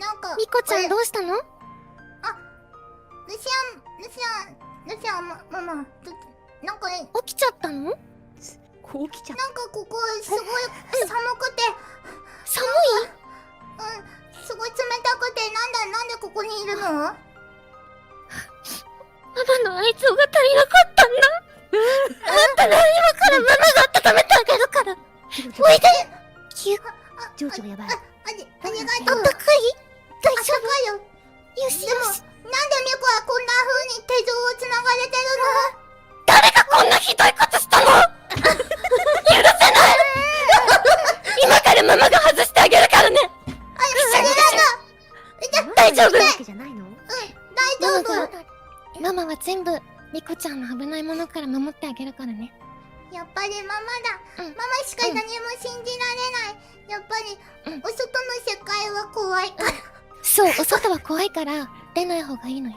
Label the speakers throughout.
Speaker 1: なんか
Speaker 2: ミコちゃんどうしたの？
Speaker 1: ルシアンルシアンルシアンまママちょなんかね
Speaker 2: 起きちゃったの？
Speaker 3: こう来ちゃっ
Speaker 1: なんかここすごい寒くて。
Speaker 2: 寒い？
Speaker 1: うん。すごい冷たくて。なんだなんでここにいるの？
Speaker 2: ママの愛情が足りなかったんだ。あんたら今からママが温めてあげるから。
Speaker 3: た。
Speaker 2: おいで。キュッ
Speaker 1: あ
Speaker 3: 情緒がやばい。
Speaker 1: あありありが
Speaker 2: あ
Speaker 1: とう。
Speaker 2: ったかい？大
Speaker 1: あ
Speaker 2: 丈
Speaker 1: ったかいよ
Speaker 2: 夫よし。
Speaker 1: でもなんで
Speaker 2: よし
Speaker 1: ミコはこんな風に手錠をつながれてる
Speaker 2: 誰がこんなひどいことしたの？許せない。今からママが外してあげるからね。
Speaker 1: のあありがとう
Speaker 2: 大丈夫。
Speaker 3: わけじゃないの？
Speaker 1: 大丈夫。
Speaker 2: ママは全部リコちゃんの危ないものから守ってあげるからね。
Speaker 1: やっぱりママだ、
Speaker 2: うん。
Speaker 1: ママしか何も信じられない。やっぱり、
Speaker 2: うん。
Speaker 1: お外の世界は怖い。から
Speaker 2: そうお外は怖いから出ない方がいいのよ。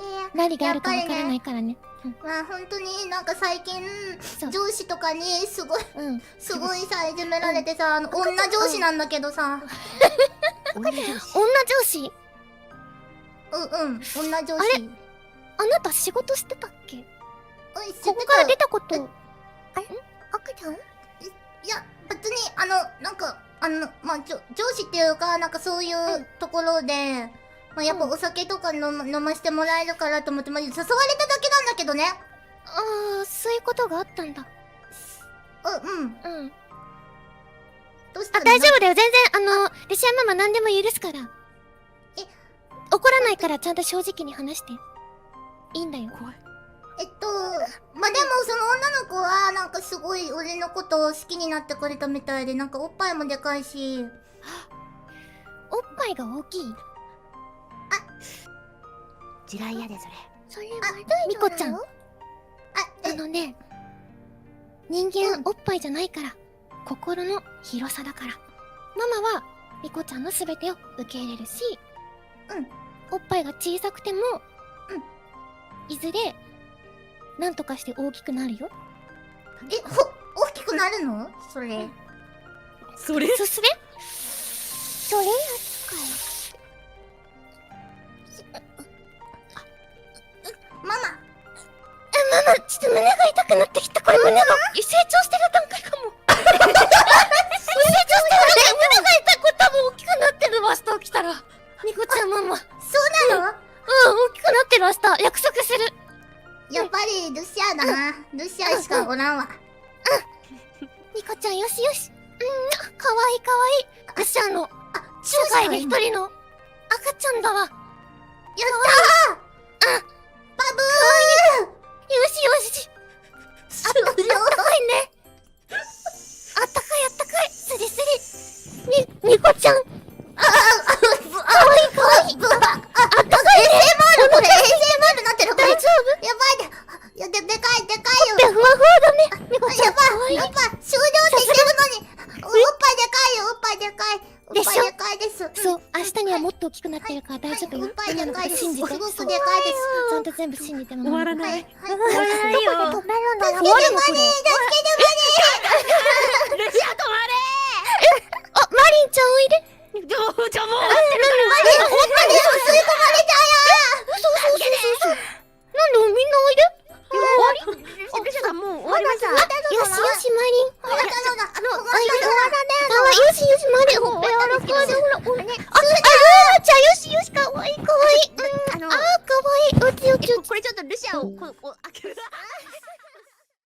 Speaker 1: えー
Speaker 2: 何があるかわからないからね。
Speaker 1: まあ本当になんか最近
Speaker 2: そう。
Speaker 1: 上司とかにすごい
Speaker 2: うん。
Speaker 1: すごいさいじめられてさあの女上司なんだけどさ。
Speaker 3: 女上司
Speaker 2: 女上司？
Speaker 1: うんうん。女上
Speaker 2: あれ？
Speaker 1: 司
Speaker 2: あなた仕事してたっけ？
Speaker 1: おい
Speaker 2: ここから出
Speaker 1: た？
Speaker 2: たこと。
Speaker 1: 赤ちゃん？いや別にあのなんかあのまあちょ上司っていうかなんかそういうところで、まあ、やっぱお酒とか飲ま飲ましてもらえるからと思って、まあ、誘われただけなんだけどね。
Speaker 2: ああそういうことがあったんだ。
Speaker 1: うんうん。
Speaker 2: うん。
Speaker 1: どうした
Speaker 2: あ大丈夫だよ。全然あのレシアンママ何でも許すから。
Speaker 1: え？
Speaker 2: 怒らないからちゃんと正直に話して。いいんだよ。
Speaker 3: 怖い。
Speaker 1: えっとまあでもその女の子はなんかすごい俺のことを好きになってくれたみたいでなんかおっぱいもでかいし。
Speaker 2: おっぱいが大きい
Speaker 3: 地雷やでそれ。
Speaker 2: それ
Speaker 1: あ
Speaker 2: ミコちゃん。
Speaker 1: あ
Speaker 2: あ
Speaker 1: え
Speaker 2: のね人間、
Speaker 1: うん。
Speaker 2: おっぱいじゃないから心の広さだから。ママはミコちゃんの全てを受け入れるし
Speaker 1: うん。
Speaker 2: おっぱいが小さくてもいずれなんとかして大きくなるよ。
Speaker 1: えほ大きくなるの？それ。
Speaker 3: それ？
Speaker 2: そすれそれ？や
Speaker 1: マ。マ
Speaker 2: ママちょっと胸が痛くなってきた。これ胸が。成長してる段階かも。成長してるね胸が痛く多分大きくなってる。明日起きたら。ミコちゃんママ。うん
Speaker 1: そうなの？
Speaker 2: 大きくなってる明日。約束する
Speaker 1: やっぱりルシアだなルシアしかおらんわ。
Speaker 2: ミコちゃんよしよし。うん。かわいいかわいい。ルシアの世界で一人の赤ちゃんだわ。よ
Speaker 1: やったー！あバブ
Speaker 2: しよし。
Speaker 1: ーあった
Speaker 2: あったかいね。あったかいあったかい。スリスリ。みミコちゃん。
Speaker 1: かわいいかわいいブワあったかい ASMR これ ASMR なってるこれ
Speaker 2: 大丈夫
Speaker 1: やばいでいやででかいでかいよ
Speaker 2: でふわふわだねミコちゃ
Speaker 1: や
Speaker 2: んかわいい
Speaker 1: ばいやばい終了って言ってるのにおおっぱいでかいよおっぱいでかいおっぱいでかいです。
Speaker 2: そう明日にはもっと大きくなってるから大丈夫よ。
Speaker 1: おっぱい
Speaker 2: 今の
Speaker 1: でかいです。
Speaker 2: 信じて。
Speaker 1: すごくでかいです。
Speaker 2: ちゃんと全部信じても
Speaker 3: 終わら
Speaker 1: は
Speaker 3: ない。い。
Speaker 1: はい。
Speaker 3: 終わらないよ。
Speaker 2: めるんだ
Speaker 1: 助けてマニー助け
Speaker 3: アさんもう終わりました。
Speaker 2: よしよしマリン
Speaker 1: あの終わ
Speaker 2: あ
Speaker 1: のだ
Speaker 2: かわよしよしマリンほっぺ柔らかいでほらほらああじゃあよしよしかわいいかわいいうん
Speaker 3: あ
Speaker 2: かわいいおちおちおち
Speaker 3: これちょっとルシアをこうこ。